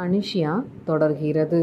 அனுஷியா தொடர்கிறது.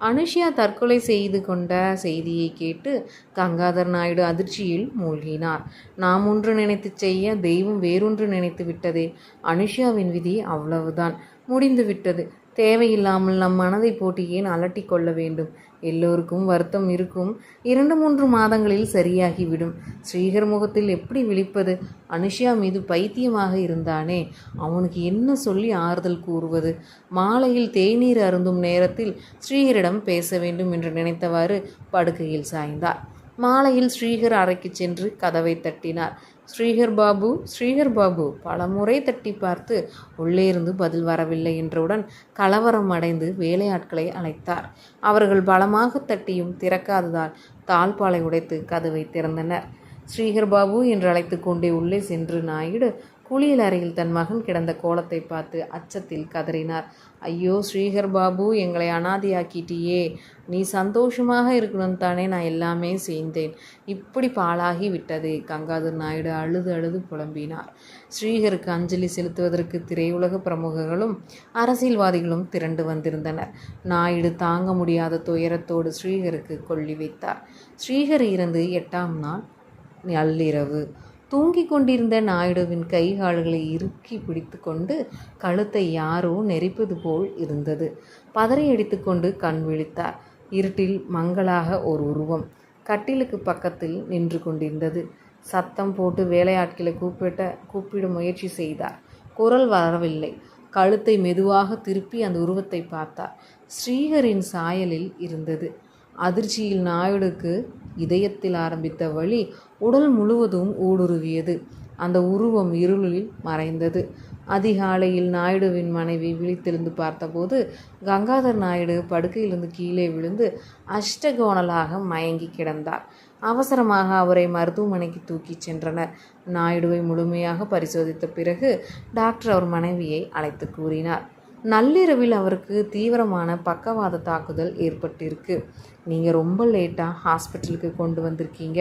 அனுஷியா தற்கொலை செய்து கொண்ட செய்தியை கேட்டு கங்காதர் நாயுடு அதிர்ச்சியில் மூழ்கினார். நாம் ஒன்று நினைத்து செய்ய தெய்வம் வேறொன்று நினைத்து விட்டதே. அனுஷியாவின் விதி அவ்வளவுதான். முடிந்து விட்டது. தேவையில்லாமல் நம் மனதை போட்டு ஏன் கொள்ள வேண்டும். எல்லோருக்கும் வருத்தம் இருக்கும். இரண்டு மூன்று மாதங்களில் சரியாகிவிடும். ஸ்ரீகர் முகத்தில் எப்படி விழிப்பது? அனுஷியா மீது பைத்தியமாக இருந்தானே. அவனுக்கு என்ன சொல்லி ஆறுதல் கூறுவது? மாலையில் தேநீர் அருந்தும் நேரத்தில் ஸ்ரீகரிடம் பேச வேண்டும் என்று நினைத்தவாறு படுக்கையில் சாய்ந்தார் மாலையில் ஸ்ரீகர் அறைக்கு சென்று கதவை தட்டினார். ஸ்ரீகர் பாபு ஸ்ரீஹர் பாபு பலமுறை தட்டி பார்த்து உள்ளே இருந்து பதில் வரவில்லை என்றவுடன் கலவரம் அடைந்து வேலையாட்களை அழைத்தார். அவர்கள் பலமாக தட்டியும் திறக்காததால் தாழ்பாலை உடைத்து கதவை திறந்தனர். ஸ்ரீஹர் பாபு என்று அழைத்து கொண்டே உள்ளே சென்று நாயுடு குளியல் அறையில் தன் மகன் கிடந்த கோலத்தை பார்த்து அச்சத்தில் கதறினார். ஐயோ ஸ்ரீகர் பாபு எங்களை அனாதையாக்கிட்டியே. நீ சந்தோஷமாக இருக்கணும் தானே நான் எல்லாமே செய்தேன். இப்படி பாழாகி விட்டது கங்காதர் நாயுடு அழுது அழுது புலம்பினார். ஸ்ரீகருக்கு அஞ்சலி செலுத்துவதற்கு திரையுலக பிரமுகர்களும் அரசியல்வாதிகளும் திரண்டு வந்திருந்தனர். நாயுடு தாங்க முடியாத துயரத்தோடு ஸ்ரீகருக்கு கொள்ளி வைத்தார். ஸ்ரீகர் இறந்து எட்டாம் நாள் நள்ளிரவு. தூங்கிக் கொண்டிருந்த நாயுடுவின் கை கால்களை இறுக்கி பிடித்து கொண்டு கழுத்தை யாரோ நெரிப்பது போல் இருந்தது. பதறி அடித்துக்கொண்டு கண் விழித்தார். இருட்டில் மங்களாக ஒரு உருவம் கட்டிலுக்கு பக்கத்தில் நின்று கொண்டிருந்தது. சத்தம் போட்டு வேலையாட்களை கூப்பிட்ட கூப்பிட முயற்சி செய்தார். குரல் வரவில்லை. கழுத்தை மெதுவாக திருப்பி அந்த உருவத்தை பார்த்தார். ஸ்ரீகரின் சாயலில் இருந்தது. அதிர்ச்சியில் நாயுடுக்கு இதயத்தில் ஆரம்பித்த வழி உடல் முழுவதும் ஊடுருவியது. அந்த உருவம் இருளில் மறைந்தது. அதிகாலையில் நாயுடுவின் மனைவி விழித்திருந்து பார்த்தபோது கங்காதர் நாயுடு படுக்கையிலிருந்து கீழே விழுந்து அஷ்டகோணலாக மயங்கி கிடந்தார். அவசரமாக அவரை மருத்துவமனைக்கு தூக்கிச் சென்றனர். நாயுடுவை முழுமையாக பரிசோதித்த பிறகு டாக்டர் அவர் மனைவியை அழைத்து கூறினார். நள்ளிரவில் அவருக்கு தீவிரமான பக்கவாத தாக்குதல் ஏற்பட்டிருக்கு. நீங்கள் ரொம்ப லேட்டாக ஹாஸ்பிட்டலுக்கு கொண்டு வந்திருக்கீங்க.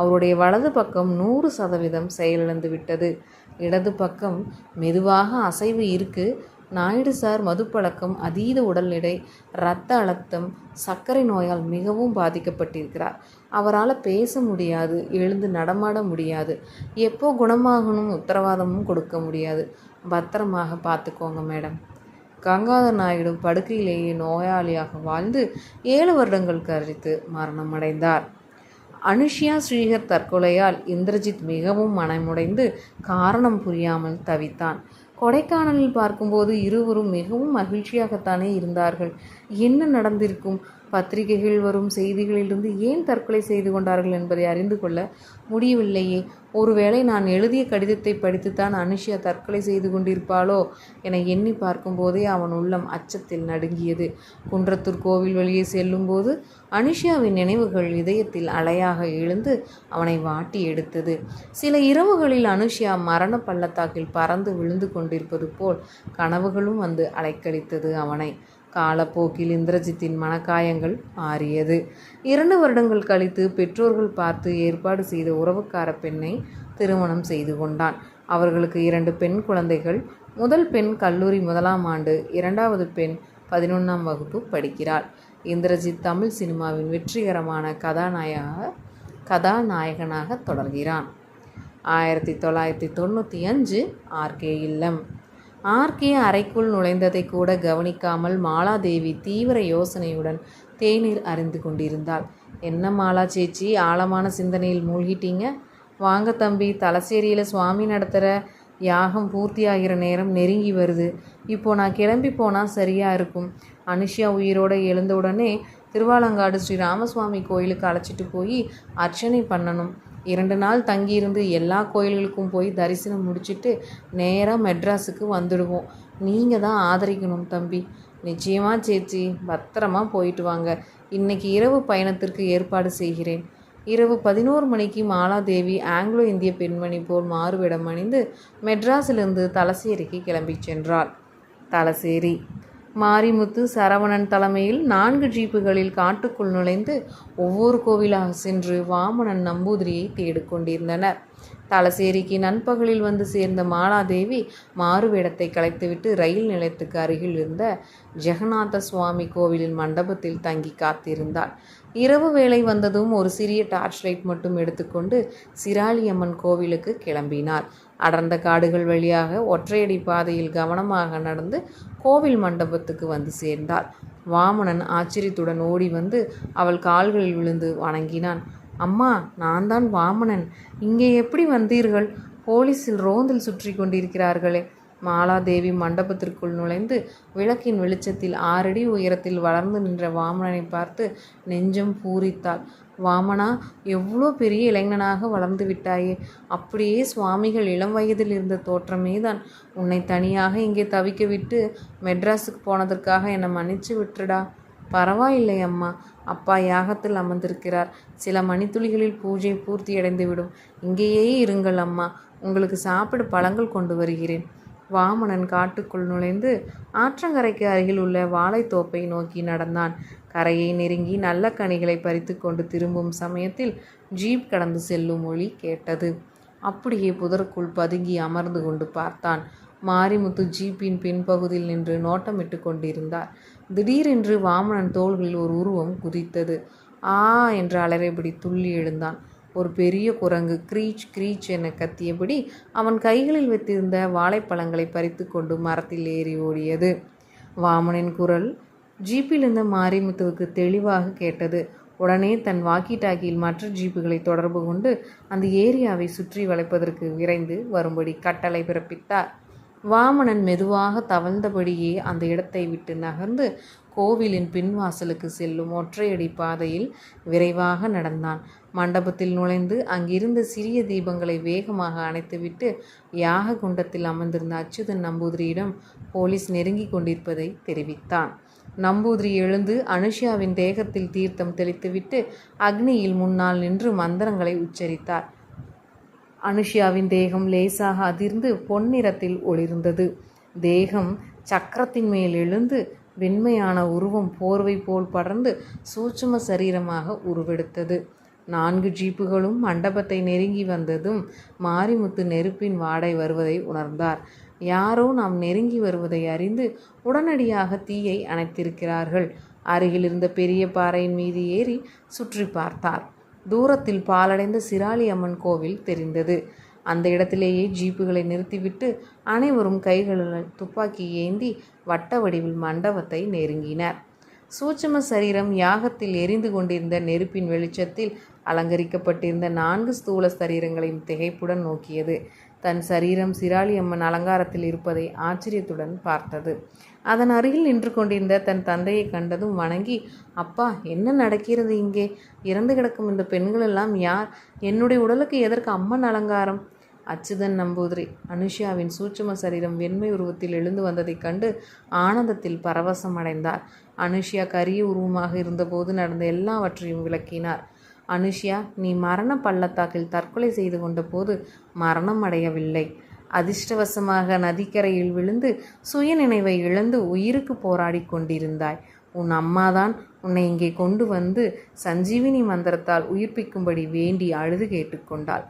அவருடைய வலது பக்கம் நூறு சதவீதம் செயலிழந்து விட்டது. இடது பக்கம் மெதுவாக அசைவு இருக்குது நாயுடு சார் மதுப்பழக்கம் அதீத உடல் எடை இரத்த அழுத்தம் சர்க்கரை நோயால் மிகவும் பாதிக்கப்பட்டிருக்கிறார். அவரால் பேச முடியாது எழுந்து நடமாட முடியாது. எப்போ குணமாகணும் உத்தரவாதமும் கொடுக்க முடியாது. பத்திரமாக பார்த்துக்கோங்க மேடம். கங்காதர் நாயுடு படுக்கையிலேயே நோயாளியாக வாழ்ந்து ஏழு வருடங்கள் கழித்து மரணம் அடைந்தார் ஸ்ரீகர் தற்கொலையால் இந்திரஜித் மிகவும் மனமுடைந்து காரணம் புரியாமல் தவித்தான். கொடைக்கானலில் பார்க்கும்போது இருவரும் மிகவும் மகிழ்ச்சியாகத்தானே இருந்தார்கள். என்ன நடந்திருக்கும்? பத்திரிகைகள் வரும் செய்திகளிலிருந்து ஏன் தற்கொலை செய்து கொண்டார்கள் என்பதை அறிந்து கொள்ள முடியவில்லையே. ஒருவேளை நான் எழுதிய கடிதத்தை படித்துத்தான் அனுஷியா தற்கொலை செய்து கொண்டிருப்பாளோ என எண்ணி பார்க்கும்போதே அவன் உள்ளம் அச்சத்தில் நடுங்கியது. குன்றத்தூர் கோவில் வழியே செல்லும்போது அனுஷியாவின் நினைவுகள் இதயத்தில் அலையாக எழுந்து அவனை வாட்டி எடுத்தது. சில இரவுகளில் அனுஷியா மரண பள்ளத்தாக்கில் பறந்து விழுந்து கொண்டிருப்பது போல் கனவுகளும் வந்து அலைக்கழித்தது அவனை. காலப்போக்கில் இந்திரஜித்தின் மனக்காயங்கள் மாறியது இரண்டு வருடங்கள் கழித்து பெற்றோர்கள் பார்த்து ஏற்பாடு செய்த உறவுக்கார பெண்ணை திருமணம் செய்து கொண்டான். அவர்களுக்கு இரண்டு பெண் குழந்தைகள். முதல் பெண் கல்லூரி முதலாம் ஆண்டு இரண்டாவது பெண் பதினொன்றாம் வகுப்பு படிக்கிறாள். இந்திரஜித் தமிழ் சினிமாவின் வெற்றிகரமான கதாநாயக கதாநாயகனாக தொடர்கிறான். ஆயிரத்தி தொள்ளாயிரத்தி தொண்ணூற்றி அஞ்சு ஆர்கே இல்லம். ஆர்கே அறைக்குள் நுழைந்ததை கூட கவனிக்காமல் மாலாதேவி தீவிர யோசனையுடன் தேநீர் அறிந்து கொண்டிருந்தாள். என்ன மாலா சேச்சி ஆழமான சிந்தனையில் மூழ்கிட்டீங்க? வாங்க தம்பி தலசேரியில் சுவாமி நடத்துகிற யாகம் பூர்த்தியாகிற நேரம் நெருங்கி வருது. இப்போ நான் கிளம்பி போனால் சரியாக இருக்கும். அனுஷியா உயிரோடு எழுந்தவுடனே திருவாலங்காடு ஸ்ரீ ராமசுவாமி கோயிலுக்கு அழைச்சிட்டு போய் அர்ச்சனை பண்ணணும். இரண்டு நாள் தங்கியிருந்து எல்லா கோயில்களுக்கும் போய் தரிசனம் முடிச்சுட்டு நேராக மெட்ராஸுக்கு வந்துடுவோம். நீங்கள் தான் ஆதரிக்கணும் தம்பி. நிச்சயமாக சேச்சி பத்திரமா போயிட்டு வாங்க. இன்னைக்கு இரவு பயணத்திற்கு ஏற்பாடு செய்கிறேன். இரவு பதினோரு மணிக்கு மாலாதேவி ஆங்கிலோ இந்திய பெண்மணி போல் மாறுவிடம் அணிந்து மெட்ராஸிலிருந்து தலசேரிக்கு கிளம்பி சென்றாள். தலசேரி மாரிமுத்து சரவணன் தலைமையில் நான்கு ஜீப்புகளில் காட்டுக்குள் நுழைந்து ஒவ்வொரு கோவிலாக சென்று வாமனன் நம்பூதிரியை தேடிக்கொண்டிருந்தனர் தலசேரிக்கு நண்பகலில் வந்து சேர்ந்த மாலாதேவி மாறுவேடத்தை கலைத்துவிட்டு ரயில் நிலையத்துக்கு அருகில் இருந்த ஜெகநாத சுவாமி கோவிலின் மண்டபத்தில் தங்கி காத்திருந்தாள். இரவு வேளை வந்ததும் ஒரு சிறிய டார்ச் லைட் மட்டும் எடுத்துக்கொண்டு சிராளியம்மன் கோவிலுக்கு கிளம்பினார் அடர்ந்த காடுகள் வழியாக ஒற்றையடி பாதையில் கவனமாக நடந்து கோவில் மண்டபத்துக்கு வந்து சேர்ந்தாள். வாமனன் ஆச்சரியத்துடன் ஓடி வந்து அவள் கால்களில் விழுந்து வணங்கினான். அம்மா நான் தான் வாமனன். இங்கே எப்படி வந்தீர்கள்? போலீஸில் ரோந்தில் சுற்றி கொண்டிருக்கிறார்களே. மாலாதேவி மண்டபத்திற்குள் நுழைந்து விளக்கின் வெளிச்சத்தில் ஆறடி உயரத்தில் வளர்ந்து நின்ற வாமனனை பார்த்து நெஞ்சம் பூரித்தாள். வாமனா எவ்வளோ பெரிய இளைஞனாக வளர்ந்து விட்டாயே. அப்படியே சுவாமிகள் இளம் வயதில் இருந்த தோற்றமே தான். உன்னை தனியாக இங்கே தவிக்க விட்டு மெட்ராஸுக்கு போனதற்காக என்னை மன்னிச்சு விட்டுடா பரவாயில்லை அம்மா. அப்பா யாகத்தில் அமர்ந்திருக்கிறார். சில மணித்துளிகளில் பூஜை பூர்த்தியடைந்துவிடும். இங்கேயே இருங்கள் அம்மா. உங்களுக்கு சாப்பிட பழங்கள் கொண்டு வருகிறேன். வாமனன் காட்டுக்குள் நுழைந்து ஆற்றங்கரைக்கு அருகில் உள்ள வாழைத்தோப்பை நோக்கி நடந்தான். கரையை நெருங்கி நல்ல கனிகளை பறித்து கொண்டு திரும்பும் சமயத்தில் ஜீப் கடந்து செல்லும் ஒளி கேட்டது. அப்படியே புதருக்குள் பதுங்கி அமர்ந்து கொண்டு பார்த்தான். மாரிமுத்து ஜீப்பின் பின்பகுதியில் நின்று நோட்டமிட்டு கொண்டிருந்தார். திடீரென்று வாமனன் தோள்களில் ஒரு உருவம் குதித்தது. ஆ என்று அலறைபடி துள்ளி எழுந்தான். ஒரு பெரிய குரங்கு க்ரீச் க்ரீச் என கத்தியபடி அவன் கைகளில் வைத்திருந்த வாழைப்பழங்களை பறித்து கொண்டு மரத்தில் ஏறி ஓடியது. வாமனின் குரல் ஜீப்பிலிருந்து மாரிமுத்துவுக்கு தெளிவாக கேட்டது. உடனே தன் வாக்கி டாக்கியில் மற்ற ஜீப்புகளை தொடர்பு கொண்டு அந்த ஏரியாவை சுற்றி வளைப்பதற்கு விரைந்து வரும்படி கட்டளை பிறப்பித்தார். வாமனன் மெதுவாக தவழ்ந்தபடியே அந்த இடத்தை விட்டு நகர்ந்து கோவிலின் பின்வாசலுக்கு செல்லும் ஒற்றையடி பாதையில் விரைவாக நடந்தான். மண்டபத்தில் நுழைந்து அங்கிருந்த சிறிய தீபங்களை வேகமாக அணைத்துவிட்டு யாக குண்டத்தில் அமர்ந்திருந்த அச்சுதன் நம்பூதிரியிடம் போலீஸ் நெருங்கி கொண்டிருப்பதை தெரிவித்தான். நம்பூதிரி எழுந்து அனுஷியாவின் தேகத்தில் தீர்த்தம் தெளித்துவிட்டு அக்னியில் முன்னால் நின்று மந்திரங்களை உச்சரித்தார். அனுஷியாவின் தேகம் லேசாக அதிர்ந்து பொன்னிறத்தில் ஒளிர்ந்தது. தேகம் சக்கரத்தின் மேல் எழுந்து வெண்மையான உருவம் போர்வை போல் படர்ந்து சூட்சும சரீரமாக உருவெடுத்தது. நான்கு ஜீப்புகளும் மண்டபத்தை நெருங்கி வந்ததும் மாரிமுத்து நெருப்பின் வாடை வருவதை உணர்ந்தார். யாரோ நாம் நெருங்கி வருவதை அறிந்து உடனடியாக தீயை அணைத்திருக்கிறார்கள். அருகில் இருந்த பெரிய பாறையின் மீது ஏறி சுற்றி பார்த்தார். தூரத்தில் பாலடைந்த சிராளி அம்மன் கோவில் தெரிந்தது. அந்த இடத்திலேயே ஜீப்புகளை நிறுத்திவிட்டு அனைவரும் கைகளுடன் துப்பாக்கி ஏந்தி வட்ட வடிவில் மண்டபத்தை நெருங்கினர். சூட்சம சரீரம் யாகத்தில் எரிந்து கொண்டிருந்த நெருப்பின் வெளிச்சத்தில் அலங்கரிக்கப்பட்டிருந்த நான்கு ஸ்தூல சரீரங்களையும் திகைப்புடன் நோக்கியது. தன் சரீரம் சிராளி அம்மன் அலங்காரத்தில் இருப்பதை ஆச்சரியத்துடன் பார்த்தது. அதன் அருகில் நின்று கொண்டிருந்த தன் தந்தையை கண்டதும் வணங்கி அப்பா என்ன நடக்கிறது இங்கே? இறந்து கிடக்கும் இந்த பெண்கள் எல்லாம் யார்? என்னுடைய உடலுக்கு எதற்கு அம்மன் அலங்காரம்? அச்சுதன் நம்பூதிரி அனுஷியாவின் சூட்சும சரீரம் வெண்மை உருவத்தில் எழுந்து வந்ததைக் கண்டு ஆனந்தத்தில் பரவசம் அடைந்தார். அனுஷியா கரிய உருவமாக இருந்தபோது நடந்த எல்லாவற்றையும் விளக்கினார். அனுஷ்யா நீ மரண பள்ளத்தாக்கில் தற்கொலை செய்து கொண்ட போது மரணம் அடையவில்லை. அதிர்ஷ்டவசமாக நதிக்கரையில் விழுந்து சுயநினைவை இழந்து உயிருக்கு போராடி கொண்டிருந்தாய். உன் அம்மாதான் உன்னை இங்கே கொண்டு வந்து சஞ்சீவினி மந்திரத்தால் உயிர்ப்பிக்கும்படி வேண்டி அழுது கேட்டுக்கொண்டாள்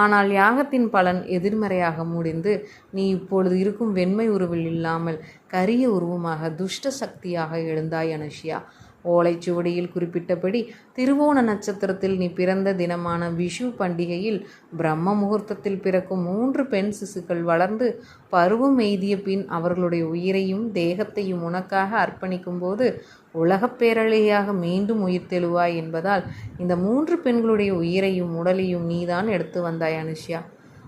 ஆனால் யாகத்தின் பலன் எதிர்மறையாக முடிந்து நீ இப்பொழுது இருக்கும் வெண்மை உருவில் இல்லாமல் கரிய உருவமாக துஷ்ட சக்தியாக எழுந்தாய் அனுஷியா. ஓலைச்சுவடியில் குறிப்பிட்டபடி திருவோண நட்சத்திரத்தில் நீ பிறந்த தினமான விஷு பண்டிகையில் பிரம்ம முகூர்த்தத்தில் பிறக்கும் மூன்று பெண் சிசுக்கள் வளர்ந்து பருவம் எய்திய பின் அவர்களுடைய உயிரையும் தேகத்தையும் உனக்காக அர்ப்பணிக்கும்போது உலகப் பேரழியாக மீண்டும் உயிர் தெழுவாய் என்பதால் இந்த மூன்று பெண்களுடைய உயிரையும் உடலையும் நீதான் எடுத்து வந்தாய் அனுஷ்யா.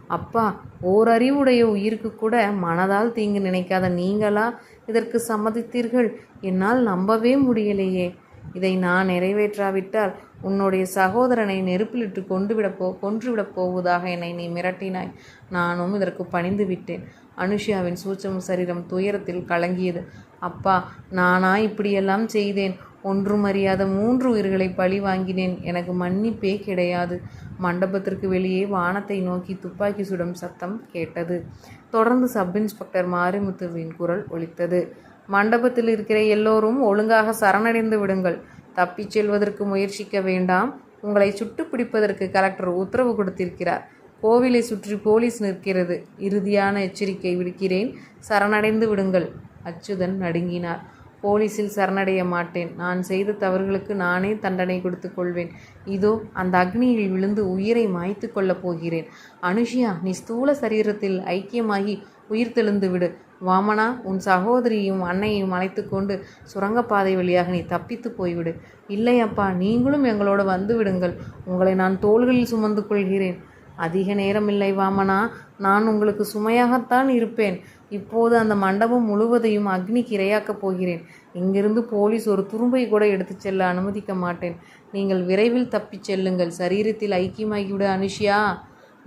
அப்பா ஓரறிவுடைய உயிருக்கு கூட மனதால் தீங்கு நினைக்காத நீங்களா? இதற்கு சம்மதித்தீர்கள். என்னால் நம்பவே முடியலையே. இதை நான் நிறைவேற்றாவிட்டால் உன்னுடைய சகோதரனை நெருப்பிலிட்டு கொண்டு விடப்போ கொன்றுவிடப் போவதாக என்னை நீ மிரட்டினாய். நானும் இதற்கு பணிந்து விட்டேன். அனுஷியாவின் சூட்சம சரீரம் துயரத்தில் கலங்கியது. அப்பா நானா இப்படியெல்லாம் செய்தேன்? ஒன்றும் அறியாத மூன்று உயிர்களை பழி வாங்கினேன். எனக்கு மன்னிப்பே கிடையாது. மண்டபத்திற்கு வெளியே வானத்தை நோக்கி துப்பாக்கி சுடும் சத்தம் கேட்டது. தொடர்ந்து சப் இன்ஸ்பெக்டர் மாரிமுத்துவின் குரல் ஒலித்தது. மண்டபத்தில் இருக்கிற எல்லோரும் ஒழுங்காக சரணடைந்து விடுங்கள். தப்பிச் செல்வதற்கு முயற்சிக்க வேண்டாம். உங்களை சுட்டு பிடிப்பதற்கு கலெக்டர் உத்தரவு கொடுத்திருக்கிறார். கோவிலை சுற்றி போலீஸ் நிற்கிறது. இறுதியான எச்சரிக்கை விடுக்கிறேன். சரணடைந்து விடுங்கள். அச்சுதன் நடுங்கினார். போலீஸில் சரணடைய மாட்டேன். நான் செய்த தவறுகளுக்கு நானே தண்டனை கொடுத்து கொள்வேன். இதோ அந்த அக்னியில் விழுந்து உயிரை மாய்த்து கொள்ளப் போகிறேன். அனுஷியா நீ ஸ்தூல சரீரத்தில் ஐக்கியமாகி உயிர் தெழுந்து விடு. வாமனா உன் சகோதரியும் அன்னையும் அழைத்து கொண்டு சுரங்கப்பாதை வழியாக நீ தப்பித்து போய்விடு. இல்லை அப்பா நீங்களும் எங்களோடு வந்து விடுங்கள். உங்களை நான் தோள்களில் சுமந்து கொள்கிறேன். அதிக நேரமில்லை வாமனா நான் உங்களுக்கு சுமையாகத்தான் இருப்பேன். இப்போது அந்த மண்டபம் முழுவதையும் அக்னிக்கு இரையாக்கப் போகிறேன். இங்கிருந்து போலீஸ் ஒரு துரும்பை கூட எடுத்துச் செல்ல அனுமதிக்க மாட்டேன். நீங்கள் விரைவில் தப்பிச் செல்லுங்கள். சரீரத்தில் ஐக்கியமாகிவிட அனுஷியா.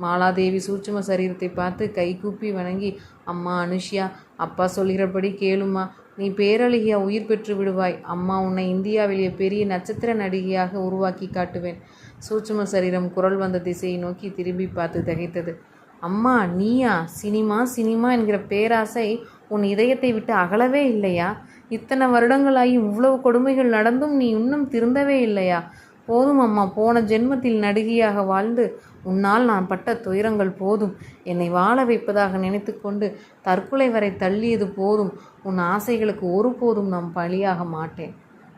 மாலாதேவி சூட்சும சரீரத்தை பார்த்து கைகூப்பி வணங்கி அம்மா அனுஷியா அப்பா சொல்கிறபடி கேளுமா. நீ பேரழகியா உயிர் பெற்று விடுவாய். அம்மா உன்னை இந்தியாவிலேயே பெரிய நட்சத்திர நடிகையாக உருவாக்கி காட்டுவேன். சூட்சும சரீரம் குரல் வந்த திசையை நோக்கி திரும்பி பார்த்து தகைத்தது. அம்மா நீயா? சினிமா சினிமா என்கிற பேராசை உன் இதயத்தை விட்டு அகலவே இல்லையா? இத்தனை வருடங்களாகி இவ்வளவு கொடுமைகள் நடந்தும் நீ இன்னும் திருந்தவே இல்லையா? போதும் அம்மா. போன ஜென்மத்தில் நடிகையாக வாழ்ந்து உன்னால் நான் பட்ட துயரங்கள் போதும். என்னை வாழ வைப்பதாக நினைத்து கொண்டு தற்கொலை வரை தள்ளியது போதும். உன் ஆசைகளுக்கு ஒருபோதும் நான் பலியாக மாட்டேன்.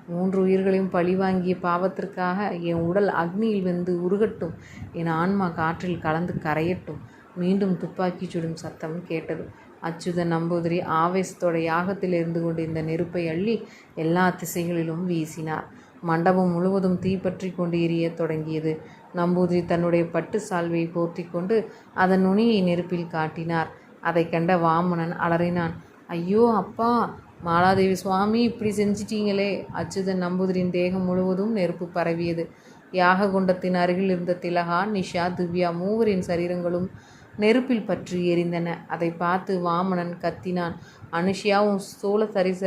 மூன்று உயிர்களையும் பழி வாங்கிய பாவத்திற்காக என் உடல் அக்னியில் வெந்து உருகட்டும். என் ஆன்மா காற்றில் கலந்து கரையட்டும். மீண்டும் துப்பாக்கி சுடும் சத்தம் கேட்டது. அச்சுத நம்பூதிரி ஆவேசத்தோட யாகத்தில் இருந்து கொண்டு இந்த நெருப்பை அள்ளி எல்லா திசைகளிலும் வீசினார். மண்டபம் முழுவதும் தீப்பற்றி கொண்டு எரிய தொடங்கியது. நம்பூதிரி தன்னுடைய பட்டு சால்வையை போர்த்தி கொண்டு அதன் நுனியை நெருப்பில் காட்டினார். அதை கண்ட வாமனன் அலறினான். ஐயோ அப்பா! மாலாதேவி சுவாமி இப்படி செஞ்சிட்டீங்களே! அச்சுதன் நம்பூதிரியின் தேகம் முழுவதும் நெருப்பு பரவியது. யாக குண்டத்தின் அருகில் இருந்த திலகா நிஷா திவ்யா மூவரின் சரீரங்களும் நெருப்பில் பற்றி எரிந்தன. அதை பார்த்து வாமனன் கத்தினான். அனுஷியாவும் சோழ சரிச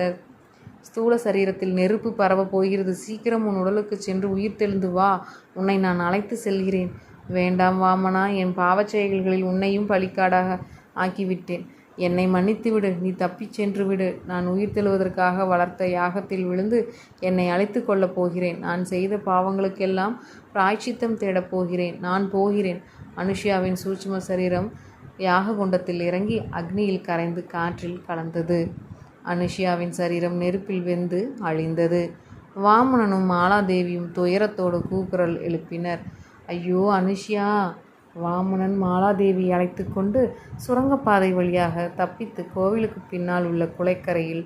ஸ்தூல சரீரத்தில் நெருப்பு பரவ போகிறது. சீக்கிரம் உன் உடலுக்கு சென்று உயிர் தெழுந்து வா. உன்னை நான் அழைத்து செல்கிறேன். வேண்டாம் வாமனா என் பாவச் செயல்களில் உன்னையும் பலிக்காடாக ஆக்கிவிட்டேன். என்னை மன்னித்து விடு நீ தப்பிச் சென்று விடு நான் உயிர் தெழுவதற்காக வளர்த்த யாகத்தில் விழுந்து என்னை அழைத்து கொள்ளப் போகிறேன். நான் செய்த பாவங்களுக்கெல்லாம் பிராய்ச்சித்தம் தேடப் போகிறேன். நான் போகிறேன். அனுஷியாவின் சூட்சும சரீரம் யாக குண்டத்தில் இறங்கி அக்னியில் கரைந்து காற்றில் கலந்தது. அனுஷியாவின் சரீரம் நெருப்பில் வெந்து அழிந்தது. வாமனனும் மாலாதேவியும் துயரத்தோடு கூக்குரல் எழுப்பினர். ஐயோ அனுஷியா வாமனன் மாலாதேவி அழைத்து கொண்டு சுரங்கப்பாதை வழியாக தப்பித்து கோவிலுக்கு பின்னால் உள்ள குலைக்கரையில்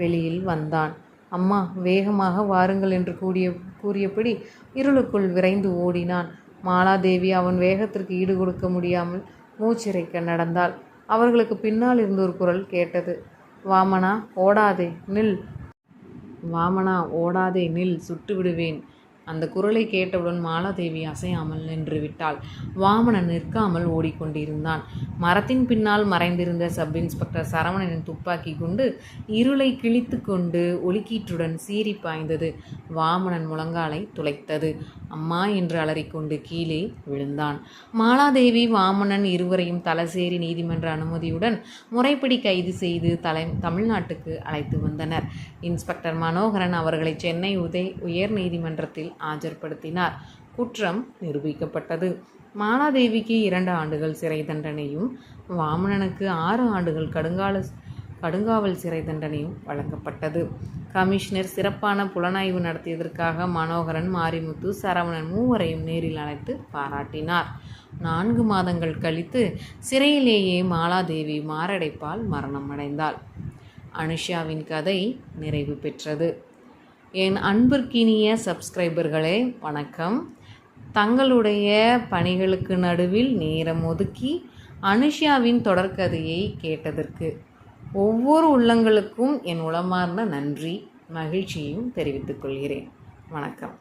வெளியில் வந்தான். அம்மா வேகமாக வாருங்கள் என்று கூடிய கூறியபடி இருளுக்குள் விரைந்து ஓடினான். மாலாதேவி அவன் வேகத்திற்கு ஈடு கொடுக்க முடியாமல் மூச்சிறைக்க நடந்தாள். அவர்களுக்கு பின்னால் இருந்த ஒரு குரல் கேட்டது. வாமனா ஓடாதே நில். வாமனா ஓடாதே நில் சுட்டு விடுவேன் அந்த குரலை கேட்டவுடன் மாலாதேவி அசையாமல் நின்று விட்டாள் வாமனன் நிற்காமல் ஓடிக்கொண்டிருந்தான். மரத்தின் பின்னால் மறைந்திருந்த சப் இன்ஸ்பெக்டர் சரவணனின் துப்பாக்கி குண்டு இருளை கிழித்து கொண்டு ஒலிக்கீற்றுடன் சீறி பாய்ந்தது. வாமனன் முழங்காலை துளைத்தது. அம்மா என்று அலறிக்கொண்டு கீழே விழுந்தான். மாலாதேவி வாமனன் இருவரையும் தலசேரி நீதிமன்ற அனுமதியுடன் முறைப்படி கைது செய்து தலை தமிழ்நாட்டுக்கு அழைத்து வந்தனர். இன்ஸ்பெக்டர் மனோகரன் அவர்களை சென்னை உதய் உயர் நீதிமன்றத்தில் ஆஜர்படுத்தினார். குற்றம் நிரூபிக்கப்பட்டது. மாலாதேவிக்கு இரண்டு ஆண்டுகள் சிறை தண்டனையும் வாமனனுக்கு ஆறு ஆண்டுகள் கடுங்கால கடுங்காவல் சிறை தண்டனையும் வழங்கப்பட்டது. கமிஷனர் சிறப்பான புலனாய்வு நடத்தியதற்காக மனோகரன் மாரிமுத்து சரவணன் மூவரையும் நேரில் அழைத்து பாராட்டினார். நான்கு மாதங்கள் கழித்து சிறையிலேயே மாலாதேவி மாரடைப்பால் மரணம் அடைந்தாள் அனுஷாவின் கதை நிறைவு பெற்றது. என் அன்பிற்கினிய சப்ஸ்கிரைபர்களே வணக்கம். தங்களுடைய பணிகளுக்கு நடுவில் நேரம் ஒதுக்கி அனுஷியாவின் தொடர்கதையை கேட்டதற்கு ஒவ்வொரு உள்ளங்களுக்கும் என் உளமார்ந்த நன்றி மகிழ்ச்சியும் தெரிவித்துக் கொள்கிறேன். வணக்கம்.